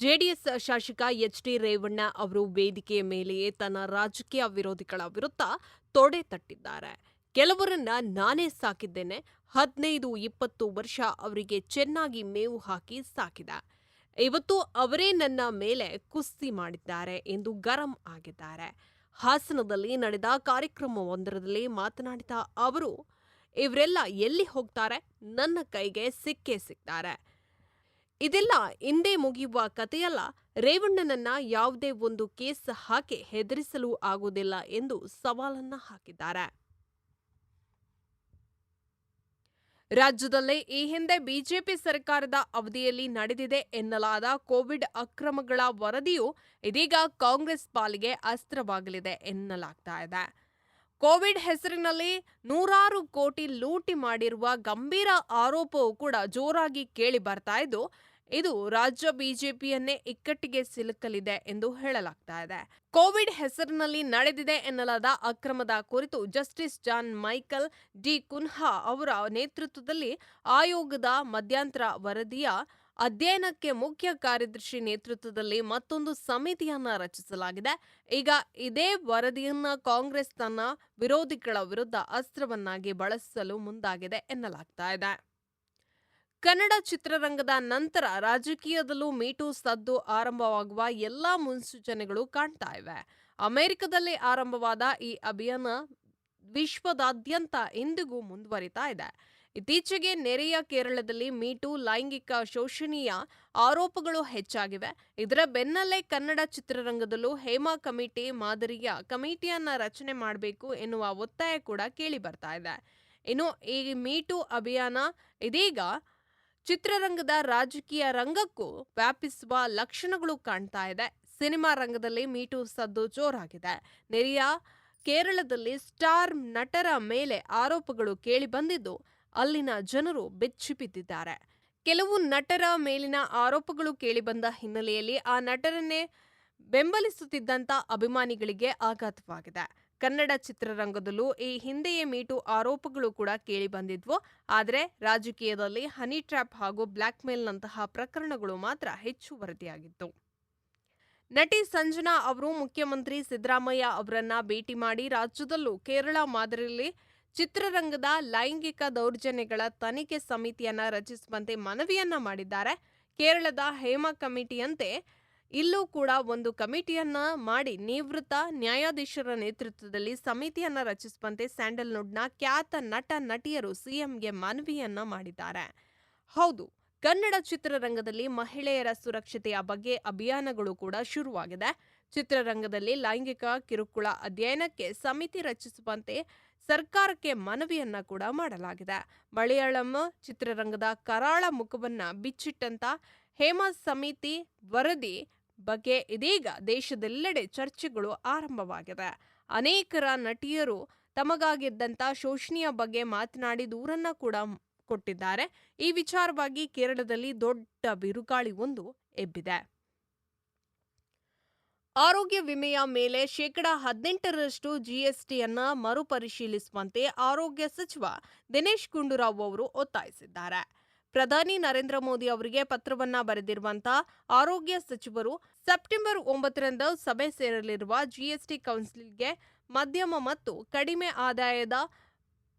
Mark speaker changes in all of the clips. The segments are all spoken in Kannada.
Speaker 1: ಜೆಡಿಎಸ್ ಶಾಸಕ ಎಚ್ ಡಿ ರೇವಣ್ಣ ಅವರು ವೇದಿಕೆಯ ಮೇಲೆಯೇ ತನ್ನ ರಾಜಕೀಯ ವಿರೋಧಿಗಳ ವಿರುದ್ಧ ತೊಡೆ ತಟ್ಟಿದ್ದಾರೆ. ಕೆಲವರನ್ನ ನಾನೇ ಸಾಕಿದ್ದೇನೆ, ಹದಿನೈದು ಇಪ್ಪತ್ತು ವರ್ಷ ಅವರಿಗೆ ಚೆನ್ನಾಗಿ ಮೇವು ಹಾಕಿ ಸಾಕಿದೆ. ಇವತ್ತು ಅವರೇ ನನ್ನ ಮೇಲೆ ಕುಸ್ತಿ ಮಾಡಿದ್ದಾರೆ ಎಂದು ಗರಂ ಆಗಿದ್ದಾರೆ. ಹಾಸನದಲ್ಲಿ ನಡೆದ ಕಾರ್ಯಕ್ರಮವೊಂದರಲ್ಲಿ ಮಾತನಾಡಿದ ಅವರು, ಇವರೆಲ್ಲ ಎಲ್ಲಿ ಹೋಗ್ತಾರೆ? ನನ್ನ ಕೈಗೆ ಸಿಕ್ಕೇ ಸಿಗ್ತಾರೆ ಇದೆಲ್ಲ ಹಿಂದೆ ಮುಗಿಯುವ ಕಥೆಯಲ್ಲ. ರೇವಣ್ಣನನ್ನ ಯಾವುದೇ ಒಂದು ಕೇಸ್ ಹಾಕಿ ಹೆದರಿಸಲು ಆಗುವುದಿಲ್ಲ ಎಂದು ಸವಾಲನ್ನ ಹಾಕಿದ್ದಾರೆ. ರಾಜ್ಯದಲ್ಲೇ ಈ ಹಿಂದೆ ಬಿಜೆಪಿ ಸರ್ಕಾರದ ಅವಧಿಯಲ್ಲಿ ನಡೆದಿದೆ ಎನ್ನಲಾದ ಕೋವಿಡ್ ಅಕ್ರಮಗಳ ವರದಿಯು ಇದೀಗ ಕಾಂಗ್ರೆಸ್ ಪಾಲಿಗೆ ಅಸ್ತ್ರವಾಗಲಿದೆ ಎನ್ನಲಾಗ್ತಾ ಇದೆ. ಕೋವಿಡ್ ಹೆಸರಿನಲ್ಲಿ ನೂರಾರು ಕೋಟಿ ಲೂಟಿ ಮಾಡಿರುವ ಗಂಭೀರ ಆರೋಪವು ಕೂಡ ಜೋರಾಗಿ ಕೇಳಿ ಬರ್ತಾ ಇದ್ದು, ಇದು ರಾಜ್ಯ ಬಿಜೆಪಿಯನ್ನೇ ಇಕ್ಕಟ್ಟಿಗೆ ಸಿಲುಕಲಿದೆ ಎಂದು ಹೇಳಲಾಗ್ತಾ ಇದೆ. ಕೋವಿಡ್ ಹೆಸರಿನಲ್ಲಿ ನಡೆದಿದೆ ಎನ್ನಲಾದ ಅಕ್ರಮದ ಕುರಿತು justice John Michael D Cunha ಅವರ ನೇತೃತ್ವದಲ್ಲಿ ಆಯೋಗದ ಮಧ್ಯಂತರ ವರದಿಯ ಅಧ್ಯಯನಕ್ಕೆ ಮುಖ್ಯ ಕಾರ್ಯದರ್ಶಿ ನೇತೃತ್ವದಲ್ಲಿ ಮತ್ತೊಂದು ಸಮಿತಿಯನ್ನ ರಚಿಸಲಾಗಿದೆ. ಈಗ ಇದೇ ವರದಿಯನ್ನ ಕಾಂಗ್ರೆಸ್ ತನ್ನ ವಿರೋಧಿಗಳ ವಿರುದ್ಧ ಅಸ್ತ್ರವನ್ನಾಗಿ ಬಳಸಲು ಮುಂದಾಗಿದೆ ಎನ್ನಲಾಗ್ತಾ ಇದೆ. ಕನ್ನಡ ಚಿತ್ರರಂಗದ ನಂತರ ರಾಜಕೀಯದಲ್ಲೂ ಮೀಟು ಸದ್ದು ಆರಂಭವಾಗುವ ಎಲ್ಲಾ ಮುನ್ಸೂಚನೆಗಳು ಕಾಣ್ತಾ ಇವೆ. ಅಮೆರಿಕದಲ್ಲಿ ಆರಂಭವಾದ ಈ ಅಭಿಯಾನ ವಿಶ್ವದಾದ್ಯಂತ ಇಂದಿಗೂ ಮುಂದುವರಿತಾ ಇದೆ. ಇತ್ತೀಚೆಗೆ ನೆರೆಯ ಕೇರಳದಲ್ಲಿ ಮೀಟು ಲೈಂಗಿಕ ಶೋಷಣೀಯ ಆರೋಪಗಳು ಹೆಚ್ಚಾಗಿವೆ. ಇದರ ಬೆನ್ನಲ್ಲೇ ಕನ್ನಡ ಚಿತ್ರರಂಗದಲ್ಲೂ ಹೇಮಾ ಕಮಿಟಿ ಮಾದರಿಯ ಕಮಿಟಿಯನ್ನ ರಚನೆ ಮಾಡಬೇಕು ಎನ್ನುವ ಒತ್ತಾಯ ಕೂಡ ಕೇಳಿ ಬರ್ತಾ ಇದೆ. ಇನ್ನು ಈ ಮೀಟು ಅಭಿಯಾನ ಇದೀಗ ಚಿತ್ರರಂಗದ ರಾಜಕೀಯ ರಂಗಕ್ಕೂ ವ್ಯಾಪಿಸುವ ಲಕ್ಷಣಗಳು ಕಾಣ್ತಾ ಇದೆ. ಸಿನಿಮಾ ರಂಗದಲ್ಲಿ ಮೀಟು ಸದ್ದು ಜೋರಾಗಿದೆ. ನೆರೆಯ ಕೇರಳದಲ್ಲಿ ಸ್ಟಾರ್ ನಟರ ಮೇಲೆ ಆರೋಪಗಳು ಕೇಳಿ ಬಂದಿದ್ದು ಅಲ್ಲಿನ ಜನರು ಬೆಚ್ಚಿಬಿದ್ದಿದ್ದಾರೆ. ಕೆಲವು ನಟರ ಮೇಲಿನ ಆರೋಪಗಳು ಕೇಳಿಬಂದ ಹಿನ್ನೆಲೆಯಲ್ಲಿ ಆ ನಟರನ್ನೇ ಬೆಂಬಲಿಸುತ್ತಿದ್ದಂಥ ಅಭಿಮಾನಿಗಳಿಗೆ ಆಘಾತವಾಗಿದೆ. ಕನ್ನಡ ಚಿತ್ರರಂಗದಲ್ಲೂ ಈ ಹಿಂದೆಯೇ ಮೀಟು ಆರೋಪಗಳು ಕೂಡ ಕೇಳಿ ಬಂದಿದ್ವು ಆದರೆ ರಾಜಕೀಯದಲ್ಲಿ ಹನಿ ಟ್ರ್ಯಾಪ್ ಹಾಗೂ ಬ್ಲ್ಯಾಕ್ ಮೇಲ್ನಂತಹ ಪ್ರಕರಣಗಳು ಮಾತ್ರ ಹೆಚ್ಚು ವರದಿಯಾಗಿತ್ತು. ನಟಿ ಸಂಜನಾ ಅವರು ಮುಖ್ಯಮಂತ್ರಿ ಸಿದ್ದರಾಮಯ್ಯ ಅವರನ್ನ ಭೇಟಿ ಮಾಡಿ ರಾಜ್ಯದಲ್ಲೂ ಕೇರಳ ಮಾದರಿಯಲ್ಲಿ ಚಿತ್ರರಂಗದ ಲೈಂಗಿಕ ದೌರ್ಜನ್ಯಗಳ ತನಿಖೆ ಸಮಿತಿಯನ್ನ ರಚಿಸುವಂತೆ ಮನವಿಯನ್ನ ಮಾಡಿದ್ದಾರೆ. ಕೇರಳದ ಹೇಮಾ ಕಮಿಟಿಯಂತೆ ಇಲ್ಲೂ ಕೂಡ ಒಂದು ಕಮಿಟಿಯನ್ನ ಮಾಡಿ ನಿವೃತ್ತ ನ್ಯಾಯಾಧೀಶರ ನೇತೃತ್ವದಲ್ಲಿ ಸಮಿತಿಯನ್ನ ರಚಿಸುವಂತೆ ಸ್ಯಾಂಡಲ್ವುಡ್ನ ಖ್ಯಾತ ನಟ, ನಟಿಯರು ಸಿಎಂಗೆ ಮನವಿಯನ್ನ ಮಾಡಿದ್ದಾರೆ. ಹೌದು ಕನ್ನಡ ಚಿತ್ರರಂಗದಲ್ಲಿ ಮಹಿಳೆಯರ ಸುರಕ್ಷತೆಯ ಬಗ್ಗೆ ಅಭಿಯಾನಗಳು ಕೂಡ ಶುರುವಾಗಿದೆ. ಚಿತ್ರರಂಗದಲ್ಲಿ ಲೈಂಗಿಕ ಕಿರುಕುಳ ಅಧ್ಯಯನಕ್ಕೆ ಸಮಿತಿ ರಚಿಸುವಂತೆ ಸರ್ಕಾರಕ್ಕೆ ಮನವಿಯನ್ನ ಕೂಡ ಮಾಡಲಾಗಿದೆ. ಮಲಯಾಳಂ ಚಿತ್ರರಂಗದ ಕರಾಳ ಮುಖವನ್ನ ಬಿಚ್ಚಿಟ್ಟಂತ ಹೇಮಾ ಸಮಿತಿ ವರದಿ ಬಗ್ಗೆ ಇದೀಗ ದೇಶದೆಲ್ಲೆಡೆ ಚರ್ಚೆಗಳು ಆರಂಭವಾಗಿದೆ. ಅನೇಕರ ನಟಿಯರು ತಮಗಾಗಿದ್ದಂತ ಶೋಷಣೆಯ ಬಗ್ಗೆ ಮಾತನಾಡಿ ದೂರನ್ನ ಕೂಡ ಕೊಟ್ಟಿದ್ದಾರೆ. ಈ ವಿಚಾರವಾಗಿ ಕೇರಳದಲ್ಲಿ ದೊಡ್ಡ ಬಿರುಗಾಳಿ ಒಂದು ಎಬ್ಬಿದೆ. ಆರೋಗ್ಯ ವಿಮೆಯ ಮೇಲೆ ಶೇಕಡಾ ಹದಿನೆಂಟರಷ್ಟು ಜಿಎಸ್ಟಿಯನ್ನ ಮರುಪರಿಶೀಲಿಸುವಂತೆ ಆರೋಗ್ಯ ಸಚಿವ ದಿನೇಶ್ ಗುಂಡೂರಾವ್ ಅವರು ಒತ್ತಾಯಿಸಿದ್ದಾರೆ. ಪ್ರಧಾನಿ ನರೇಂದ್ರ ಮೋದಿ ಅವರಿಗೆ ಪತ್ರವನ್ನ ಬರೆದಿರುವಂತಹ ಆರೋಗ್ಯ ಸಚಿವರು ಸೆಪ್ಟೆಂಬರ್ ಒಂಬತ್ತರಂದು ಸಭೆ ಸೇರಲಿರುವ ಜಿಎಸ್ಟಿ ಕೌನ್ಸಿಲ್ಗೆ ಮಧ್ಯಮ ಮತ್ತು ಕಡಿಮೆ ಆದಾಯದ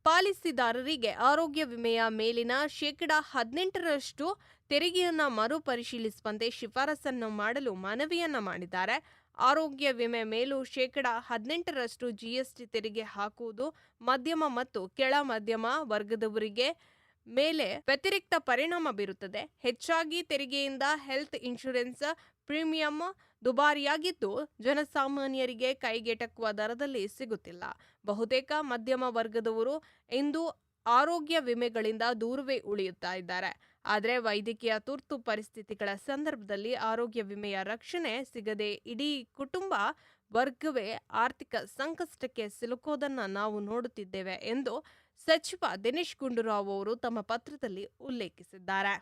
Speaker 1: ಪಾಲಿಸಿದಾರರಿಗೆ ಆರೋಗ್ಯ ವಿಮೆಯ ಮೇಲಿನ ಶೇಕಡಾ ಹದಿನೆಂಟರಷ್ಟು ತೆರಿಗೆಯನ್ನು ಮರುಪರಿಶೀಲಿಸುವಂತೆ ಶಿಫಾರಸನ್ನು ಮಾಡಲು ಮನವಿಯನ್ನ ಮಾಡಿದ್ದಾರೆ. ಆರೋಗ್ಯ ವಿಮೆ ಮೇಲೂ ಶೇಕಡಾ ಹದಿನೆಂಟರಷ್ಟು ಜಿಎಸ್ಟಿ ತೆರಿಗೆ ಹಾಕುವುದು ಮಧ್ಯಮ ಮತ್ತು ಕೆಳ ಮಧ್ಯಮ ವರ್ಗದವರಿಗೆ ಮೇಲೆ ವ್ಯತಿರಿಕ್ತ ಪರಿಣಾಮ ಬೀರುತ್ತದೆ. ಹೆಚ್ಚಾಗಿ ತೆರಿಗೆಯಿಂದ ಹೆಲ್ತ್ ಇನ್ಶೂರೆನ್ಸ್ ಪ್ರೀಮಿಯಂ ದುಬಾರಿಯಾಗಿದ್ದು ಜನಸಾಮಾನ್ಯರಿಗೆ ಕೈಗೆಟಕುವ ದರದಲ್ಲಿ ಸಿಗುತ್ತಿಲ್ಲ. ಬಹುತೇಕ ಮಧ್ಯಮ ವರ್ಗದವರು ಇಂದು ಆರೋಗ್ಯ ವಿಮೆಗಳಿಂದ ದೂರವೇ ಉಳಿಯುತ್ತಾ ಇದ್ದಾರೆ. ಆದರೆ ವೈದ್ಯಕೀಯ ತುರ್ತು ಪರಿಸ್ಥಿತಿಗಳ ಸಂದರ್ಭದಲ್ಲಿ ಆರೋಗ್ಯ ವಿಮೆಯ ರಕ್ಷಣೆ ಸಿಗದೆ ಇಡೀ ಕುಟುಂಬ ವರ್ಗವೇ ಆರ್ಥಿಕ ಸಂಕಷ್ಟಕ್ಕೆ ಸಿಲುಕೋದನ್ನ ನಾವು ನೋಡುತ್ತಿದ್ದೇವೆ ಎಂದು ಸಚಿವ ದಿನೇಶ್ ಗುಂಡೂರಾವ್ ಅವರು ತಮ್ಮ ಪತ್ರದಲ್ಲಿ ಉಲ್ಲೇಖಿಸಿದ್ದಾರೆ.